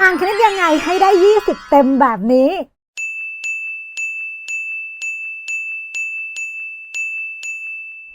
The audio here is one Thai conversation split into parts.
อ่านคณิตยังไงให้ได้ 20 เต็มแบบนี้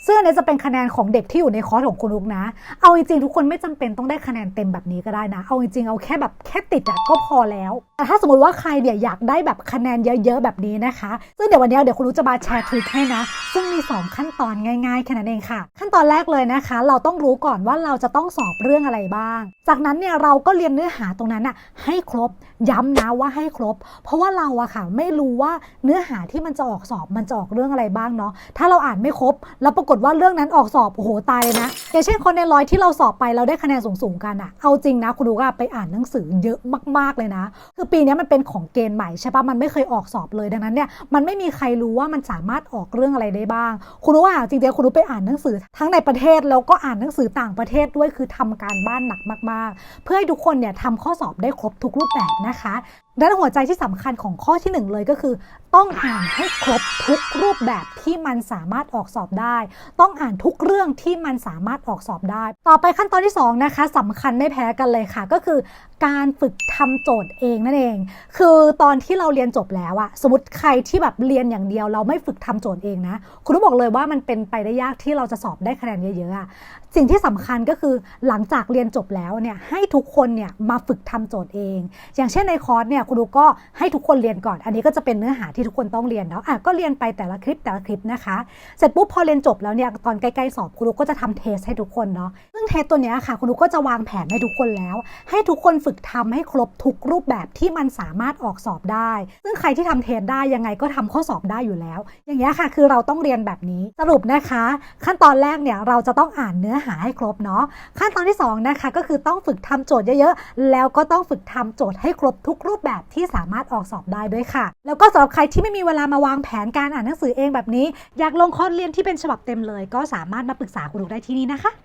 ซึ่งอันนี้จะเป็นคะแนนของเด็กที่อยู่ในคอร์สของคุณลุกนะ เอาจริงๆทุกคนไม่จำเป็นต้องได้คะแนนเต็มแบบนี้ก็ได้นะ เอาจริงๆเอาแค่แบบแค่ติดอะก็พอแล้ว แต่ถ้าสมมติว่าใครเนี่ยอยากได้แบบคะแนนเยอะๆแบบนี้นะคะ ซึ่งเดี๋ยววันนี้เดี๋ยวคุณลุกจะมาแชร์ทริคให้นะ ซึ่งมี 2 ขั้นตอนง่ายๆแค่นั้นเองค่ะ ขั้นตอนแรกเลยนะคะ เราต้องรู้ก่อนว่าเราจะต้องสอบเรื่องอะไรบ้าง จากนั้นเนี่ยเราก็เรียนเนื้อหาตรงนั้นอะให้ครบ ย้ำนะว่าให้ครบ เพราะว่าเราอะค่ะ ไม่รู้ว่าเนื้อหาที่มันจะออกสอบมันจะออกเรื่องอะไรบ้างเนาะ ถ้าเราอ่านไม่ครบแล้วปรากฏว่าเรื่องนั้นออกสอบโอ้โหตายเลยนะอย่างเช่นคนในร้อยที่เราสอบไปเราได้คะแนนสูงๆกันอะเอาจริงนะคุณดูว่าไปอ่านหนังสือเยอะมากๆเลยนะ คือปีนี้มันเป็นของเกณฑ์ใหม่ใช่ปะมันไม่เคยออกสอบเลยดังนั้นเนี่ยมันไม่มีใครรู้ว่ามันสามารถออกเรื่องอะไรได้บ้าง คุณรู้ว่าจริงๆคุณรู้ไปอ่านหนังสือ ทั้งในประเทศแล้วก็อ่านหนังสือต่างประเทศด้วยคือทำการบ้านหนักมาก ๆ เพื่อให้ทุกคนเนี่ยทำข้อสอบได้ครบทุกรูปแบบนะคะ ด้านหัวใจที่สำคัญของข้อที่หนึ่งเลยก็คือ ต้องอ่านให้ครบทุกรูปแบบที่มันสามารถออกสอบได้ ต้องอ่านทุกเรื่องที่มันสามารถออกสอบได้ ต่อไปขั้นตอนที่ 2 นะคะสำคัญไม่แพ้กันเลยค่ะ ก็คือการฝึกทำโจทย์เองนั่นเอง คือตอนที่เราเรียนจบแล้วอะสมมติใครที่แบบเรียนอย่างเดียว เราไม่ฝึกทำโจทย์เองนะคุณต้องบอกเลยว่ามันเป็นไปได้ยากที่เราจะสอบได้คะแนนเยอะๆอะสิ่งที่สำคัญก็คือหลังจากเรียนจบแล้วเนี่ยให้ทุกคนเนี่ยมาฝึกทำโจทย์เอง อย่างเช่นในคอร์สเนี่ยคุณดูก็ให้ทุกคนเรียนก่อน อันนี้ก็จะเป็นเนื้อหาที่ทุกคนต้องเรียนเนาะอะก็เรียนไปแต่ละคลิปแต่ละคลิปนะคะ เสร็จปุ๊บพอเรียนจบแล้วเนี่ยตอนใกล้ๆสอบคุณดูก็จะทำเทสให้ทุกคนเนาะ เทสตัวนี้ค่ะคุณลูกก็จะวางแผนให้ทุกคนแล้ว ให้ทุกคนฝึกทำให้ครบทุกรูปแบบที่มันสามารถออกสอบได้ ซึ่งใครที่ทำเทสได้ยังไงก็ทำข้อสอบได้อยู่แล้ว อย่างเงี้ค่ะคือเราต้องเรียนแบบนี้สรุปนะคะ ขั้นตอนแรกเนี่ยเราจะต้องอ่านเนื้อหาให้ครบเนาะขั้นตอนที่สองนะคะก็คือต้องฝึกทำโจทย์เยอะๆ แล้วก็ต้องฝึกทำโจทย์ให้ครบทุกรูปแบบที่สามารถออกสอบได้ด้วยค่ะ แล้วก็สำหรับใครที่ไม่มีเวลามาวางแผนการอ่านหนังสือเองแบบนี้ อยากลงคอร์สเรียนที่เป็นฉบับเต็มเลย ก็สามารถมาปรึกษาคุณลูกได้ที่นี่นะคะ